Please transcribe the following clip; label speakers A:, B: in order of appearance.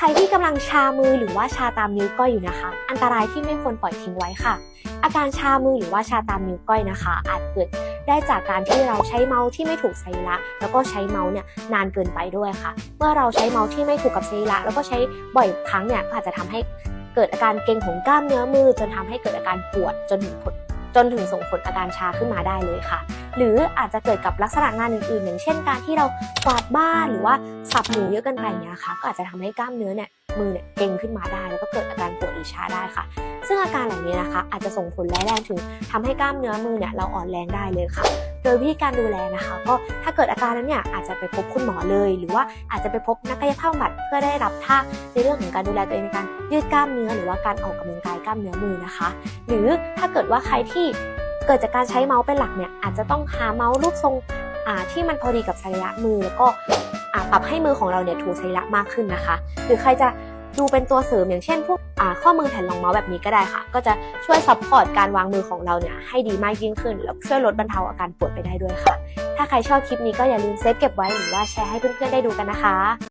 A: ใครที่กำลังชามือหรือว่าชาตามนิ้วก้อยอยู่นะคะ อันตรายที่ไม่ควรปล่อยทิ้งไว้ค่ะ อาการชามือหรือว่าชาตามนิ้วก้อยนะคะ อาจเกิดได้จากการที่เราใช้เมาส์ที่ไม่ถูกสรีระแล้วก็ใช้เมาส์เนี่ยนานเกินไปด้วยค่ะ เมื่อเราใช้เมาส์ที่ไม่ถูกกับสรีระแล้วก็ใช้บ่อยครั้งเนี่ยก็อาจจะทำให้เกิดอาการเกร็งของกล้ามเนื้อมือ จนทำให้เกิดอาการปวดจนถึงผล จนถึงส่งผลอาการชาขึ้นมาได้เลยค่ะ หรืออาจจะเกิดกับลักษณะงานอื่นๆ อย่างเช่นการที่เรากวาดบ้านหรือว่าสับหมูเยอะเกินไปอย่างเงี้ยค่ะก็อาจจะทำให้กล้ามเนื้อเนี่ย มือเนี่ยเกร็งขึ้นมาได้ แล้วก็เกิดอาการปวดหรือชาได้ค่ะ ซึ่งอาการเหล่านี้นะคะ อาจจะส่งผลร้ายแรงถึงทำให้กล้ามเนื้อมือเนี่ยเราอ่อนแรงได้เลยค่ะ โดยวิธีการดูแลนะคะ ก็ถ้าเกิดอาการนั้นเนี่ยอาจจะไปพบคุณหมอเลย หรือว่าอาจจะไปพบนักกายภาพบำบัดเพื่อได้รับท่าในเรื่องของการดูแลตัวเองในการยืดกล้ามเนื้อหรือว่าการออกกำลังกายกล้ามเนื้อมือนะคะ หรือถ้าเกิดว่าใครที่เกิดจากการใช้เมาส์เป็นหลักเนี่ยอาจจะต้องหาเมาส์รูปทรง ที่มันพอดีกับสรีระมือแล้วก็ปรับให้มือของเราเนี่ยถูกสรีระมากขึ้นนะคะ หรือใครจะดูเป็นตัวเสริมอย่างเช่นพวกข้อมือแผ่นรองเมาส์แบบนี้ก็ได้ค่ะ ก็จะช่วยซัพพอร์ตการวางมือของเราเนี่ยให้ดีมากยิ่งขึ้น แล้วช่วยลดบรรเทาอาการปวดไปได้ด้วยค่ะ ถ้าใครชอบคลิปนี้ก็อย่าลืมเซฟเก็บไว้หรือว่าแชร์ให้เพื่อนๆได้ดูกันนะคะ